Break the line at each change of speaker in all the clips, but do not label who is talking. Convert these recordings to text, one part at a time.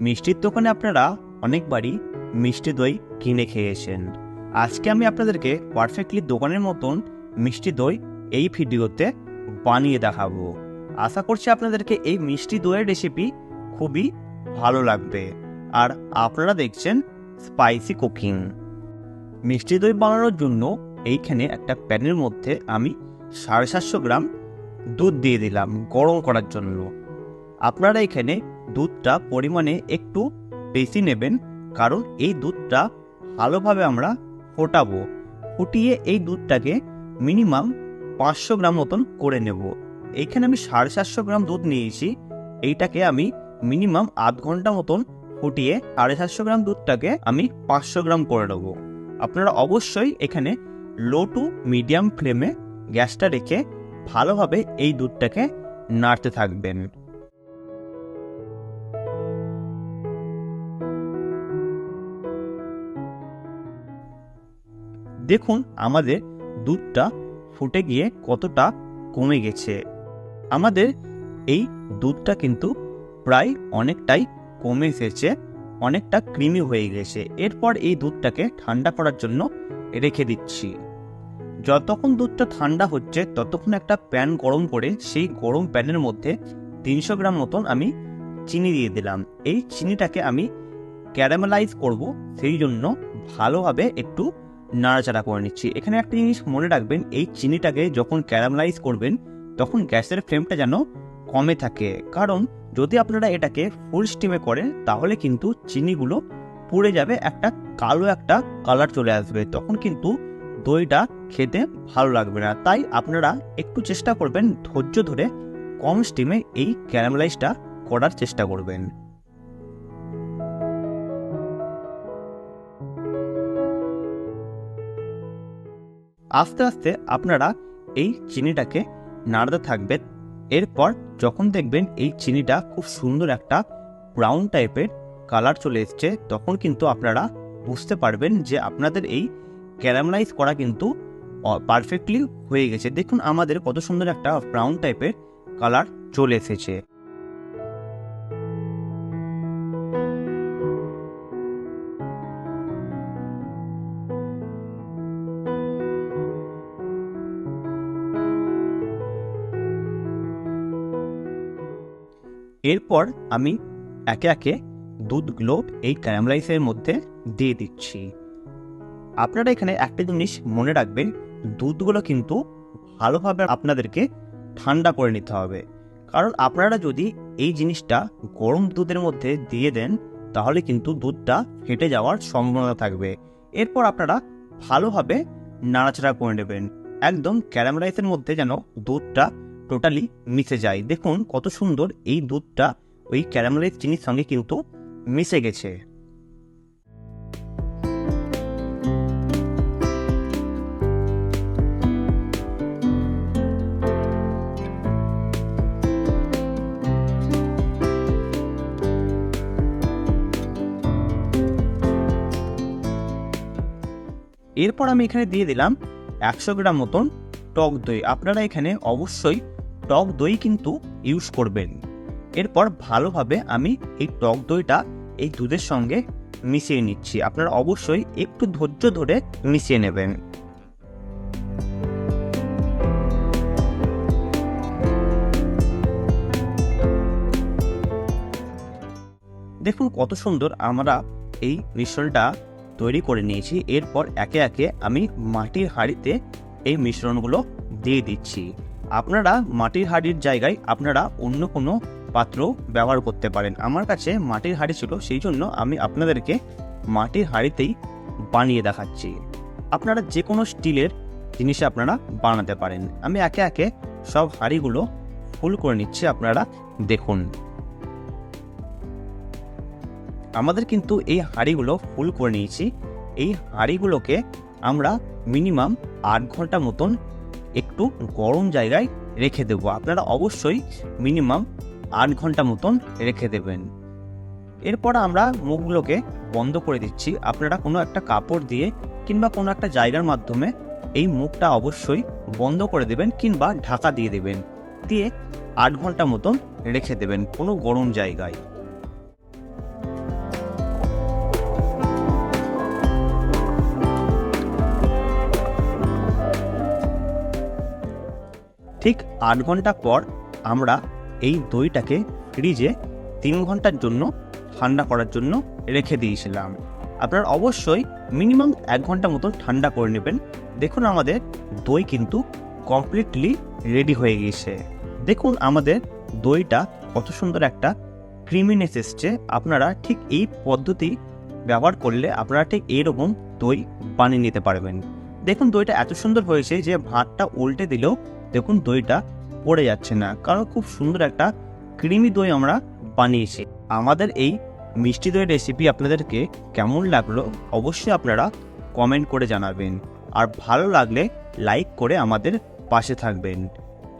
মিষ্টির দোকানে আপনারা অনেকবারই মিষ্টি দই কিনে খেয়েছেন আজকে আমি আপনাদেরকে পারফেক্টলি দোকানের মতন মিষ্টি দই এই ভিডিওতে বানিয়ে দেখাবো। আশা করছি আপনাদেরকে এই মিষ্টি দইয়ের রেসিপি খুবই ভালো লাগবে। আর আপনারা দেখছেন স্পাইসি কুকিং মিষ্টি দই বানানোর জন্য এইখানে একটা প্যানের মধ্যে আমি সাড়ে সাতশো গ্রাম দুধ দিয়ে দিলাম গরম করার জন্য। আপনারা এখানে দুধটা পরিমাণে একটু বেশি নেবেন, কারণ এই দুধটা ভালোভাবে আমরা ফোটাবো। ফুটিয়ে এই দুধটাকে মিনিমাম পাঁচশো গ্রাম মতন করে নেব। এইখানে আমি সাড়ে সাতশো গ্রাম দুধ নিয়েছি। এইটাকে আমি মিনিমাম আধ ঘণ্টা মতন ফুটিয়ে সাড়ে সাতশো গ্রাম দুধটাকে আমি পাঁচশো গ্রাম করে নেব। আপনারা অবশ্যই এখানে লো টু মিডিয়াম ফ্লেমে গ্যাসটা রেখে ভালোভাবে এই দুধটাকে নাড়তে থাকবেন। দেখুন আমাদের দুধটা ফুটে গিয়ে কতটা কমে গেছে। আমাদের এই দুধটা কিন্তু প্রায় অনেকটাই কমে এসেছে, অনেকটা ক্রিমি হয়ে গেছে। এরপর এই দুধটাকে ঠান্ডা করার জন্য রেখে দিচ্ছি। যতক্ষণ দুধটা ঠান্ডা হচ্ছে, ততক্ষণ একটা প্যান গরম করে সেই গরম প্যানের মধ্যে তিনশো গ্রাম মতন আমি চিনি দিয়ে দিলাম। এই চিনিটাকে আমি ক্যারামেলাইজ করব, সেই জন্য ভালোভাবে একটু নাড়াচাড়া করে নিচ্ছি। এখানে একটা জিনিস মনে রাখবেন, এই চিনিটাকে যখন ক্যারামেলাইজ করবেন, তখন গ্যাসের ফ্লেমটা যেন কমে থাকে। কারণ যদি আপনারা এটাকে ফুল স্টিমে করেন, তাহলে কিন্তু চিনিগুলো পুড়ে যাবে, একটা কালো একটা কালার চলে আসবে। তখন কিন্তু দইটা খেতে ভালো লাগবে না। তাই আপনারা একটু চেষ্টা করবেন ধৈর্য ধরে কম স্টিমে এই ক্যারামেলাইজটা করার চেষ্টা করবেন। আস্তে আস্তে আপনারা এই চিনিটাকে নাড়তে থাকবেন। এরপর যখন দেখবেন এই চিনিটা খুব সুন্দর একটা ব্রাউন টাইপের কালার চলে এসছে, তখন কিন্তু আপনারা বুঝতে পারবেন যে আপনাদের এই ক্যারামলাইজ করা কিন্তু পারফেক্টলি হয়ে গেছে। দেখুন আমাদের কত সুন্দর একটা ব্রাউন টাইপের কালার চলে এসেছে। এরপর আমি একে একে দুধগুলো এই ক্যারামেলাইজের মধ্যে দিয়ে দিচ্ছি। আপনারা এখানে একটা জিনিস মনে রাখবেন, দুধগুলো কিন্তু ভালোভাবে আপনাদেরকে ঠান্ডা করে নিতে হবে। কারণ আপনারা যদি এই জিনিসটা গরম দুধের মধ্যে দিয়ে দেন, তাহলে কিন্তু দুধটা ফেটে যাওয়ার সম্ভাবনা থাকবে। এরপর আপনারা ভালোভাবে নাড়াচাড়া করে নেবেন। একদম ক্যারামেলাইজের মধ্যে যেন দুধটা টোটালি মিশে যায়। দেখুন কত সুন্দর এই দুধটা, ওই ক্যারামেলাইজ চিনির সঙ্গে কিন্তু মিশে গেছে। এরপর আমি এখানে দিয়ে দিলাম একশো গ্রাম মতন টক দই। আপনারা এখানে অবশ্যই টক দই কিন্তু ইউজ করবেন। এরপর ভালোভাবে আমি এই টক দইটা এই দুধের সঙ্গে মিশিয়ে নিচ্ছি। আপনারা অবশ্যই একটু ধৈর্য ধরে মিশিয়ে নেবেন। দেখুন কত সুন্দর আমরা এই মিশ্রণটা তৈরি করে নিয়েছি। এরপর একে একে আমি মাটির হাঁড়িতে এই মিশ্রণগুলো দিয়ে দিচ্ছি। আপনারা মাটির হাঁড়ির জায়গায় আপনারা অন্য কোনো পাত্র ব্যবহার করতে পারেন। আমার কাছে মাটির হাঁড়ি ছিল, সেই জন্য আমি আপনাদেরকে মাটির হাঁড়িতেই বানিয়ে দেখাচ্ছি। আপনারা যে কোনো স্টিলের জিনিসে আপনারা বানাতে পারেন। আমি একে একে সব হাঁড়িগুলো ফুল করে নিচ্ছি, আপনারা দেখুন। আমাদের কিন্তু এই হাঁড়িগুলো ফুল করে নিয়েছি। এই হাঁড়িগুলোকে আমরা মিনিমাম আট ঘণ্টা মতন একটু গরম জায়গায় রেখে দেবো। আপনারা অবশ্যই মিনিমাম আট ঘণ্টা মতন রেখে দেবেন। এরপর আমরা মুখগুলোকে বন্ধ করে দিচ্ছি। আপনারা কোনো একটা কাপড় দিয়ে কিংবা কোনো একটা জায়গার মাধ্যমে এই মুখটা অবশ্যই বন্ধ করে দেবেন কিংবা ঢাকা দিয়ে দেবেন। দিয়ে আট ঘণ্টা মতন রেখে দেবেন কোনো গরম জায়গায়। ঠিক আট ঘণ্টা পর আমরা এই দইটাকে ফ্রিজে তিন ঘণ্টার জন্য ঠান্ডা করার জন্য রেখে দিয়েছিলাম। আপনারা অবশ্যই মিনিমাম এক ঘণ্টা মতো ঠান্ডা করে নেবেন। দেখুন আমাদের দই কিন্তু কমপ্লিটলি রেডি হয়ে গিয়েছে। দেখুন আমাদের দইটা কত সুন্দর একটা ক্রিমিনেস এসছে। আপনারা ঠিক এই পদ্ধতি ব্যবহার করলে আপনারা ঠিক এইরকম দই বানিয়ে নিতে পারবেন। দেখুন দইটা এত সুন্দর হয়েছে যে ভাতটা উল্টে দিলেও দেখুন দইটা পড়ে যাচ্ছে না। কারণ খুব সুন্দর একটা ক্রিমি দই আমরা বানিয়েছি। আমাদের এই মিষ্টি দইয়ের রেসিপি আপনাদেরকে কেমন লাগল অবশ্যই আপনারা কমেন্ট করে জানাবেন। আর ভালো লাগলে লাইক করে আমাদের পাশে থাকবেন।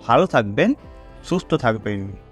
ভালো থাকবেন, সুস্থ থাকবেন।